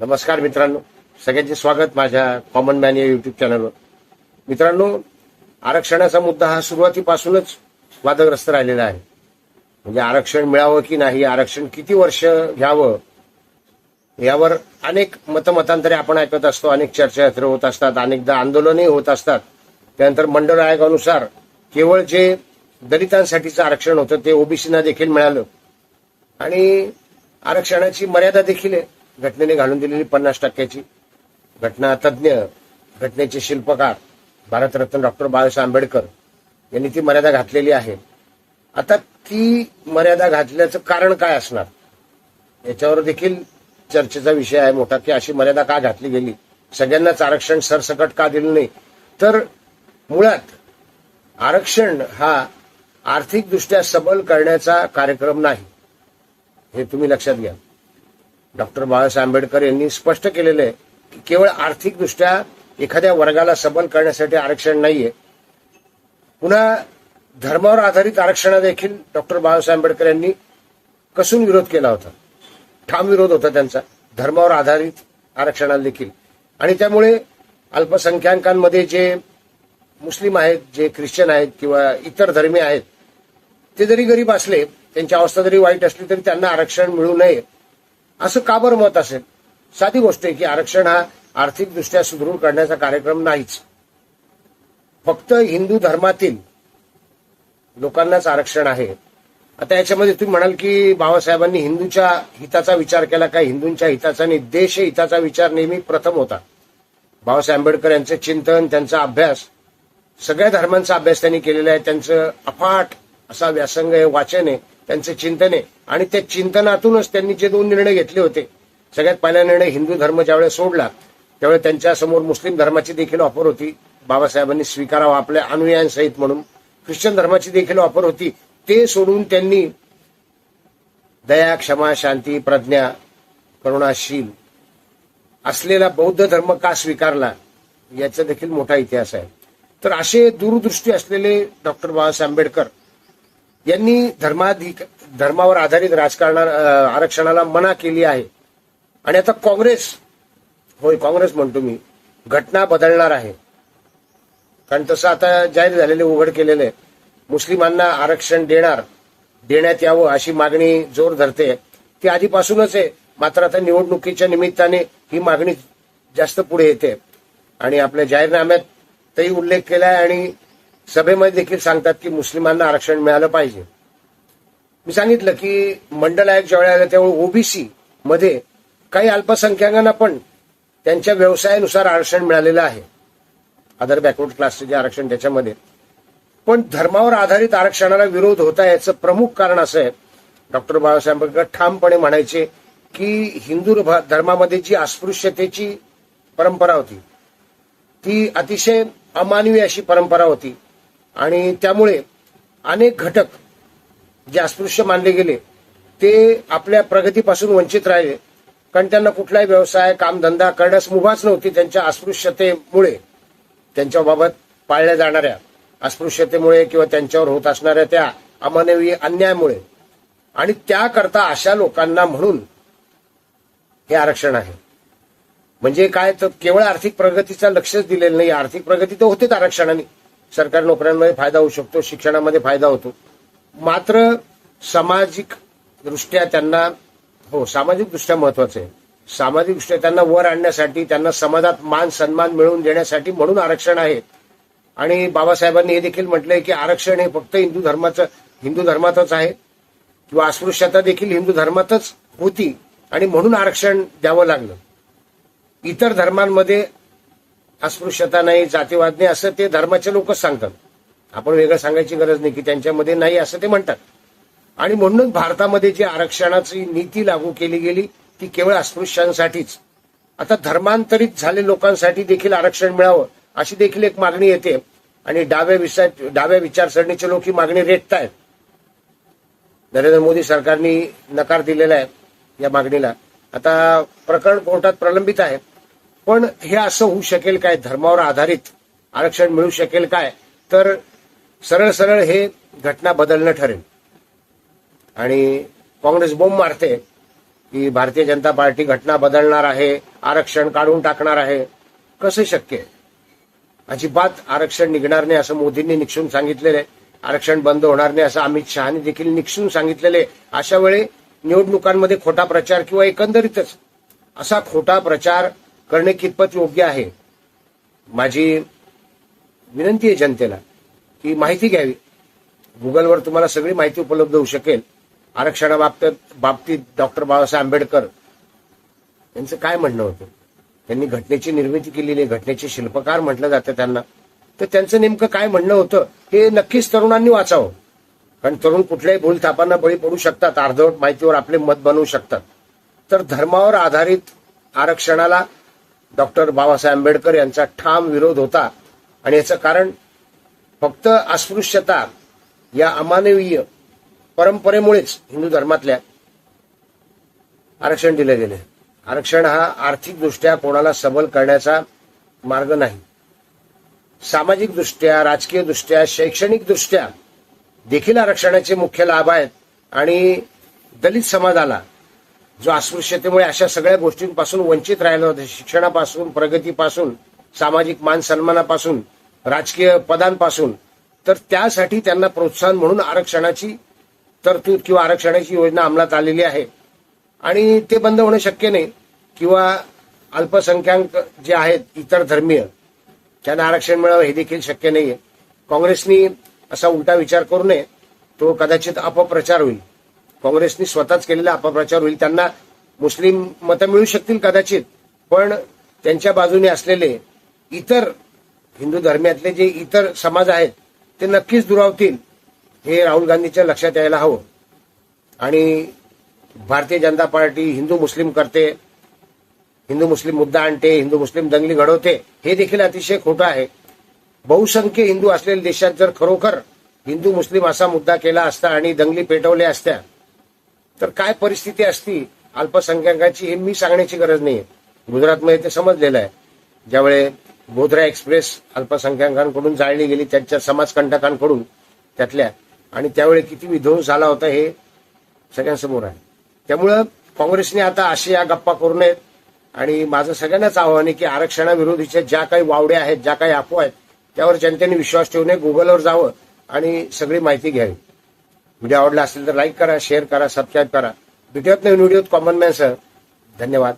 नमस्कार मित्रांनो. सगळ्यांचे स्वागत माझ्या कॉमन मॅन या युट्यूब चॅनलवर मित्रांनो आरक्षणाचा मुद्दा हा सुरुवातीपासूनच वादग्रस्त राहिलेला आहे. म्हणजे आरक्षण मिळावं की नाही आरक्षण किती वर्ष घ्यावं यावर अनेक मतमतांतरे आपण ऐकत असतो अनेक चर्चा होत असतात अनेकदा आंदोलनही होत असतात. त्यानंतर मंडळ आयोगानुसार केवळ जे दलितांसाठीचं आरक्षण होतं ते ओबीसीना देखील मिळालं. आणि आरक्षणाची मर्यादा देखील आहे. घटनेने घालून दिलेली पन्नास टक्क्याची. घटना तज्ज्ञ घटनेचे शिल्पकार भारतरत्न डॉक्टर बाबासाहेब आंबेडकर यांनी ती मर्यादा घातलेली आहे. आता ती मर्यादा घातल्याचं कारण काय असणार? याच्यावर देखील चर्चेचा विषय आहे मोठा की अशी मर्यादा का घातली गेली? सगळ्यांनाच आरक्षण सरसकट का दिलं नाही? तर मुळात आरक्षण हा आर्थिकदृष्ट्या सबल करण्याचा कार्यक्रम नाही. हे तुम्ही लक्षात घ्या. डॉक्टर बाळासाहेब आंबेडकर यांनी स्पष्ट केलेलं आहे की केवळ आर्थिकदृष्ट्या एखाद्या वर्गाला सबल करण्यासाठी आरक्षण नाहीये. पुन्हा धर्मावर आधारित आरक्षणा देखील डॉक्टर बाळासाहेब आंबेडकर यांनी कसून विरोध केला होता. ठाम विरोध होता त्यांचा. धर्मावर आधारित आरक्षणाला देखील आणि त्यामुळे अल्पसंख्याकांमध्ये जे मुस्लिम आहेत जे ख्रिश्चन आहेत किंवा इतर धर्मी आहेत ते जरी गरीब असले त्यांची अवस्था जरी वाईट असली तरी त्यांना आरक्षण मिळू नये. असं का बरं मत असेल? साधी गोष्ट आहे की आरक्षण हा आर्थिकदृष्ट्या सुदृढ करण्याचा कार्यक्रम नाहीच. फक्त हिंदू धर्मातील लोकांनाच आरक्षण आहे. आता याच्यामध्ये तुम्ही म्हणाल की बाबासाहेबांनी हिंदूच्या हिताचा विचार केला काय हिंदूंच्या हिताचा आणि देश हिताचा विचार नेहमी प्रथम होता. बाबासाहेब आंबेडकर यांचं चिंतन त्यांचा अभ्यास सगळ्या धर्मांचा अभ्यास त्यांनी केलेला आहे. त्यांचं अफाट असा व्यासंग आहे वाचन आहे त्यांचं चिंतन आहे. आणि त्या चिंतनातूनच त्यांनी जे दोन निर्णय घेतले होते सगळ्यात पहिला निर्णय हिंदू धर्म ज्यावेळेस सोडला त्यावेळेस त्यांच्यासमोर मुस्लिम धर्माची देखील ऑफर होती. बाबासाहेबांनी स्वीकारावा आपल्या अनुयायांसहित म्हणून. ख्रिश्चन धर्माची देखील ऑफर होती. ते सोडून त्यांनी दया क्षमा शांती प्रज्ञा करुणाशील असलेला बौद्ध धर्म का स्वीकारला याचा देखील मोठा इतिहास आहे. तर असे दूरदृष्टी असलेले डॉक्टर बाबासाहेब आंबेडकर यांनी धर्माधिक धर्मावर आधारित राजकारणा आरक्षणाला मना केली आहे. आणि आता काँग्रेस होय काँग्रेस म्हणतो मी घटना बदलणार आहे. कारण तसं आता जाहीर झालेले उघड केलेले आहे. मुस्लिमांना आरक्षण देणार देण्यात यावं अशी मागणी जोर धरते. ती आधीपासूनच आहे. मात्र आता निवडणुकीच्या निमित्ताने ही मागणी जास्त पुढे येते. आणि आपल्या जाहीरनाम्यातही उल्लेख केलाय आणि सभेमध्ये देखील सांगतात की मुस्लिमांना आरक्षण मिळालं पाहिजे. मी सांगितलं की मंडल आयोग ज्यावेळी आलं त्यावेळी ओबीसी मध्ये काही अल्पसंख्याकांना पण त्यांच्या व्यवसायानुसार आरक्षण मिळालेलं आहे. अदर बॅकवर्ड क्लासचे जे आरक्षण त्याच्यामध्ये. पण धर्मावर आधारित आरक्षणाला विरोध होता याचं प्रमुख कारण असं आहे. डॉक्टर बाबासाहेब आंबेडकर ठामपणे म्हणायचे की हिंदू धर्मामध्ये जी अस्पृश्यतेची परंपरा होती ती अतिशय अमानवी अशी परंपरा होती. आणि त्यामुळे अनेक घटक जे अस्पृश्य मानले गेले ते आपल्या प्रगतीपासून वंचित राहिले. कारण त्यांना कुठलाही व्यवसाय कामधंदा करण्यास मुभाच नव्हती. त्यांच्या अस्पृश्यतेमुळे त्यांच्याबाबत पाळल्या जाणाऱ्या अस्पृश्यतेमुळे किंवा त्यांच्यावर होत असणाऱ्या त्या अमानवीय अन्यायामुळे. आणि त्याकरता अशा लोकांना म्हणून हे आरक्षण आहे. म्हणजे काय तर केवळ आर्थिक प्रगतीचा लक्षच दिलेलं नाही. आर्थिक प्रगती तर होतेच आरक्षणाने. सरकारी नोकऱ्यांमध्ये फायदा होऊ शकतो शिक्षणामध्ये फायदा होतो. मात्र सामाजिक दृष्ट्या त्यांना हो सामाजिक दृष्ट्या महत्वाचं आहे. सामाजिक दृष्ट्या त्यांना वर आणण्यासाठी त्यांना समाजात मान सन्मान मिळवून देण्यासाठी म्हणून आरक्षण आहे. आणि बाबासाहेबांनी हे देखील म्हटलंय की आरक्षण हे फक्त हिंदू धर्माचं हिंदू धर्मातच आहे. किंवा अस्पृश्यता देखील हिंदू धर्मातच होती आणि म्हणून आरक्षण द्यावं लागलं. इतर धर्मांमध्ये अस्पृश्यता नाही जातीवाद नाही असं ते धर्माचे लोकच सांगतात. आपण वेगळं सांगायची गरज नाही की त्यांच्यामध्ये नाही असं ते म्हणतात. आणि म्हणूनच भारतामध्ये जी आरक्षणाची नीती लागू केली गेली ती केवळ अस्पृश्यांसाठीच. आता धर्मांतरित झाले लोकांसाठी देखील आरक्षण मिळावं अशी देखील एक मागणी येते. आणि डाव्या विचार डाव्या विचारसरणीचे लोक ही मागणी रेटतायत. नरेंद्र मोदी सरकारने नकार दिलेला आहे या मागणीला. आता प्रकरण कोर्टात प्रलंबित आहे. पण हे असं होऊ शकेल काय? धर्मावर आधारित आरक्षण मिळू शकेल काय? तर सरळ सरळ हे घटना बदलणं ठरेल. आणि काँग्रेस बोंब मारते की भारतीय जनता पार्टी घटना बदलणार आहे आरक्षण काढून टाकणार आहे. कसं शक्य आहे? अजिबात आरक्षण निघणार नाही असं मोदींनी निक्षून सांगितलेलं आहे. आरक्षण बंद होणार नाही असं अमित शहानी देखील निक्षून सांगितलेले अशा वेळी निवडणुकांमध्ये खोटा प्रचार किंवा एकंदरीतच असा खोटा प्रचार करणे कितपत योग्य आहे? माझी विनंती आहे जनतेला की माहिती घ्यावी. गुगलवर तुम्हाला सगळी माहिती उपलब्ध होऊ शकेल. आरक्षणाबाबतीत बाबतीत डॉक्टर बाबासाहेब आंबेडकर यांचं काय म्हणणं होतं? त्यांनी घटनेची निर्मिती केलेली आहे. घटनेचे शिल्पकार म्हटलं जातं त्यांना. तर त्यांचं नेमकं काय म्हणणं होतं हे नक्कीच तरुणांनी वाचावं. कारण तरुण कुठल्याही भूलथापांना बळी पडू शकतात. अर्धवट माहितीवर आपले मत बनवू शकतात. तर धर्मावर आधारित आरक्षणाला डॉक्टर बाबासाहेब आंबेडकर यांचा ठाम विरोध होता. आणि याचं कारण फक्त अस्पृश्यता या अमानवीय परंपरेमुळेच हिंदू धर्मातल्या आरक्षण दिले गेले. आरक्षण हा आर्थिकदृष्ट्या कोणाला सबल करण्याचा मार्ग नाही. सामाजिकदृष्ट्या राजकीयदृष्ट्या राजकीय दृष्ट्या शैक्षणिक दृष्ट्या देखील आरक्षणाचे मुख्य लाभ आहेत. आणि दलित समाजाला जो अस्पृश्यतेमुळे अशा सगळ्या गोष्टींपासून वंचित राहिलं होतं शिक्षणापासून प्रगतीपासून सामाजिक मान सन्मानापासून राजकीय पदांपासून तर त्यासाठी त्यांना प्रोत्साहन म्हणून आरक्षणाची तरतूद किंवा आरक्षणाची योजना अंमलात आलेली आहे. आणि ते बंद होणं शक्य नाही किंवा अल्पसंख्याक जे आहेत इतर धर्मीय त्यांना आरक्षण मिळावं हे देखील शक्य नाहीये. काँग्रेसनी असा उलटा विचार करू नये तो कदाचित अपप्रचार होईल. काँग्रेसनी स्वतःच केलेला अपप्रचार होईल त्यांना मुस्लिम मतं मिळू शकतील कदाचित पण त्यांच्या बाजूने असलेले इतर हिंदू धर्मियातले जे इतर समाज आहेत ते नक्कीच दुरावतील हे राहुल गांधीच्या लक्षात यायला हवं. आणि भारतीय जनता पार्टी हिंदू मुस्लिम करते हिंदू मुस्लिम मुद्दा आणते हिंदू मुस्लिम दंगली घडवते हे देखील अतिशय खोटं आहे. बहुसंख्य हिंदू असलेल्या देशात जर खरोखर हिंदू मुस्लिम असा मुद्दा केला असता आणि दंगली पेटवल्या असत्या तर काय परिस्थिती असती अल्पसंख्याकाची हे मी सांगण्याची गरज नाही गुजरातमध्ये ते समजलेलं आहे. ज्यावेळे गोधरा एक्सप्रेस अल्पसंख्याकांकडून जाळली गेली त्यांच्या समाजकंटकांकडून त्यातल्या आणि त्यावेळी किती विध्वंस झाला होता हे सगळ्यांसमोर आहे. त्यामुळं काँग्रेसने आता अशी या गप्पा करू नयेत. आणि माझं सगळ्यांनाच आव्हान आहे की आरक्षणाविरोधीच्या ज्या काही वावड्या आहेत ज्या काही अफवा आहेत त्यावर जनतेने विश्वास ठेवू नये गुगलवर जावं आणि सगळी माहिती घ्यावी. व्हिडिओ आवडला असेल तर लाईक करा शेअर करा सबस्क्राईब करा. भेटूयात नवीन व्हिडिओत कॉमन मॅन सर धन्यवाद.